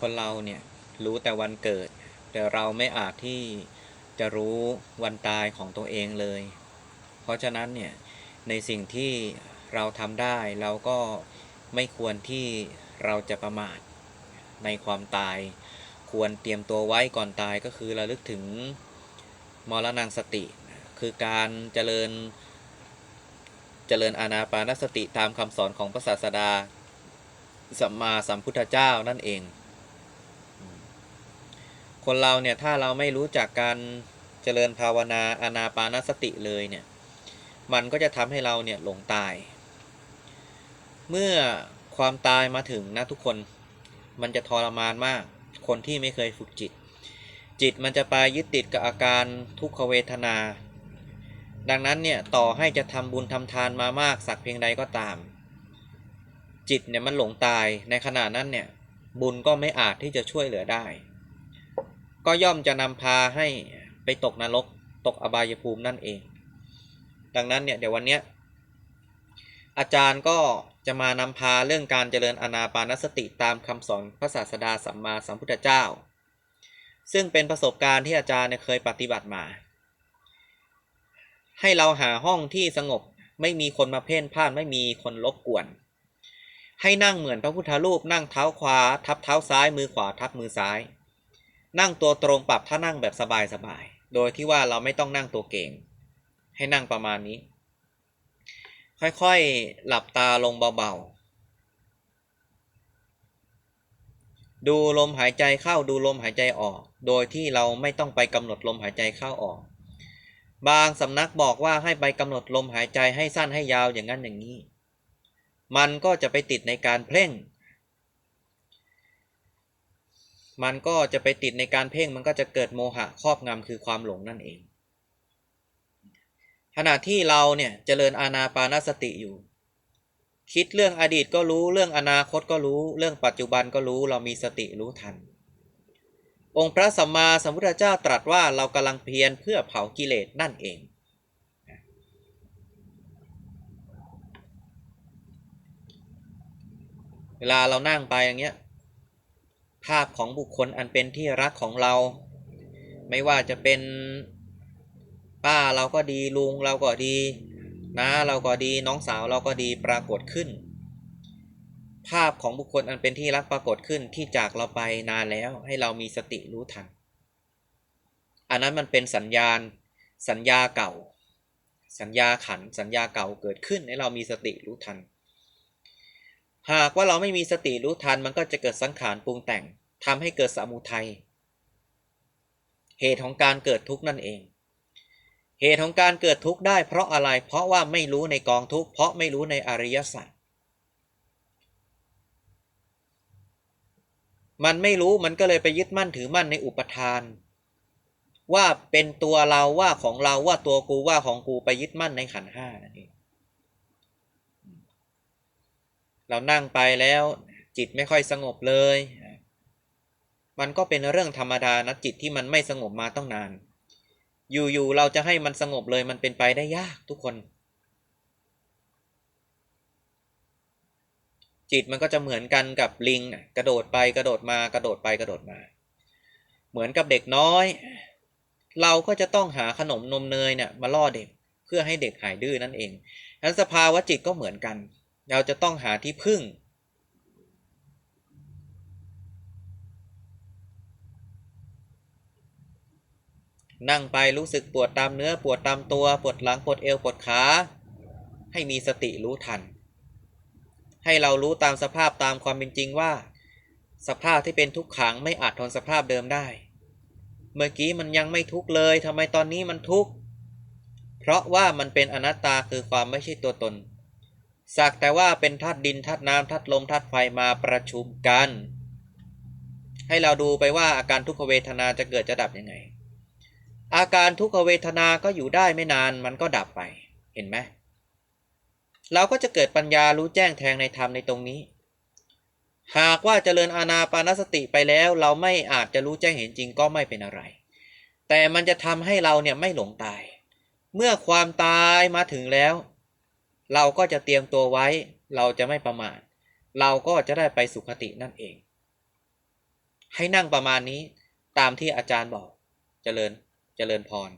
คนเราเนี่ยรู้แต่วันเกิด แต่เราไม่อาจที่จะรู้วันตายของตัวเองเลย เพราะฉะนั้นเนี่ยในสิ่งที่เราทำได้เราก็ไม่ควรที่เราจะประมาทในความตาย ควรเตรียมตัวไว้ก่อนตายก็คือระลึกถึงมรณงสติ คือการเจริญเจริญอานาปานสติตามคำสอนของพระศาสดาสัมมาสัมพุทธเจ้านั่นเอง คนเราเนี่ยถ้าเราไม่รู้จักการเจริญภาวนาอานาปานสติเลยเนี่ยมันก็จะทำให้เราเนี่ยหลงตาย เมื่อความตายมาถึงนะทุกคนมันจะทรมานมาก คนที่ไม่เคยฝึกจิต จิตมันจะไปยึดติดกับอาการทุกขเวทนา ดังนั้นเนี่ยต่อให้จะทำบุญทำทานมามากสักเพียงใดก็ตาม จิตเนี่ยมันหลงตายในขณะนั้นเนี่ยบุญก็ไม่อาจที่จะช่วยเหลือได้ ก็ย่อมจะนำพาให้ไปตกนรกตกอบายภูมินั่นเอง ดังนั้นเนี่ยเดี๋ยววันเนี้ยอาจารย์ก็จะมานำพาเรื่องการเจริญอนาปานสติตามคำสอนพระศาสดาสัมมาสัมพุทธเจ้า ซึ่งเป็นประสบการณ์ที่อาจารย์เนี่ยเคยปฏิบัติมา ให้เราหาห้องที่สงบไม่มีคนมาเพ่นพ่านไม่มีคนรบกวน ให้นั่งเหมือนพระพุทธรูปนั่งเท้าขวาทับเท้าซ้ายมือขวาทับมือซ้าย นั่งตัวตรงปรับถ้านั่งแบบสบายๆ โดยที่ว่าเราไม่ต้องนั่งตัวเก่ง ให้นั่งประมาณนี้ ค่อยๆ หลับตาลงเบาๆ ดูลมหายใจเข้าดูลมหายใจออก โดยที่เราไม่ต้องไปกำหนดลมหายใจเข้าออก บางสำนักบอกว่าให้ไปกำหนดลมหายใจให้สั้นให้ยาวอย่างนั้นอย่างนี้ มันก็จะไปติดในการเพ่ง มันก็จะไปติดในการเพ่งมันก็จะเกิดโมหะครอบงำคือความหลงนั่นเอง ขณะที่เราเนี่ยเจริญอาณาปานสติอยู่ คิดเรื่องอดีตก็รู้เรื่องอนาคตก็รู้ เรื่องปัจจุบันก็รู้เรามีสติรู้ทัน องค์พระสัมมาสัมพุทธเจ้าตรัสว่าเรากำลังเพียรเพื่อเผากิเลสนั่นเองเวลาเรานั่งไปอย่างเงี้ย ภาพของบุคคลอันเป็นที่รักของเรา ไม่ว่าจะเป็นป้าเราก็ดีลุงเราก็ดีน้าเราก็ดีน้องสาวเราก็ดีปรากฏขึ้น ภาพของบุคคลอันเป็นที่รักปรากฏขึ้นที่จากเราไปนานแล้วให้เรามีสติรู้ทันอันนั้นมันเป็นสัญญาณสัญญาเก่า สัญญาขันสัญญาเก่าเกิดขึ้นให้เรามีสติรู้ทัน หากว่าเราไม่มีสติรู้ทันมันก็จะเกิดสังขารปรุงแต่งทำให้เกิดสมุทัยเหตุของการเกิดทุกข์นั่นเอง เหตุของการเกิดทุกข์ได้เพราะอะไร เพราะว่าไม่รู้ในกองทุกข์ เพราะไม่รู้ในอริยสัจ มันไม่รู้มันก็เลยไปยึดมั่นถือมั่นในอุปทาน ว่าเป็นตัวเราว่าของเราว่าตัวกูว่าของกูไปยึดมั่นในขันห้านั่น เรานั่งไปแล้วจิตไม่ค่อยสงบเลย มันก็เป็นเรื่องธรรมดานะจิตที่มันไม่สงบมาต้องนาน อยู่ๆเราจะให้มันสงบเลยมันเป็นไปได้ยากทุกคน จิตมันก็จะเหมือนกันกับลิงกระโดดไปกระโดดมากระโดดไปกระโดดมา เหมือนกับเด็กน้อย เราก็จะต้องหาขนมนมเนยเนี่ยมาล่อเด็กเพื่อให้เด็กหายดื้อนั่นเองนั้นสภาวะจิตก็เหมือนกัน เราจะต้องหาที่พึ่ง นั่งไปรู้สึกปวดตามเนื้อปวดตามตัว ปวดหลังปวดเอวปวดขา ให้มีสติรู้ทัน ให้เรารู้ตามสภาพตามความเป็นจริงว่า สภาพที่เป็นทุกขังไม่อาจทนสภาพเดิมได้ เมื่อกี้มันยังไม่ทุกข์เลยทำไมตอนนี้มันทุกข์เพราะว่ามันเป็นอนัตตาคือความไม่ใช่ตัวตน สักแต่ว่าเป็นธาตุดินธาตุน้ำธาตุลมธาตุไฟมาประชุมกัน ให้เราดูไปว่าอาการทุกขเวทนาจะเกิดจะดับยังไง อาการทุกขเวทนาก็อยู่ได้ไม่นานมันก็ดับไปเห็นไหมเราก็จะเกิดปัญญารู้แจ้งแทงในธรรมในตรงนี้ หากว่าเจริญอาณาปานสติไปแล้วเราไม่อาจจะรู้แจ้งเห็นจริงก็ไม่เป็นอะไร แต่มันจะทำให้เราเนี่ยไม่หลงตาย เมื่อความตายมาถึงแล้ว เราก็จะเตรียมตัวไว้ เราจะไม่ประมาทเราก็จะได้ไปสุคตินั่นเอง ให้นั่งประมาณนี้ตามที่อาจารย์บอกเจริญเจริญพร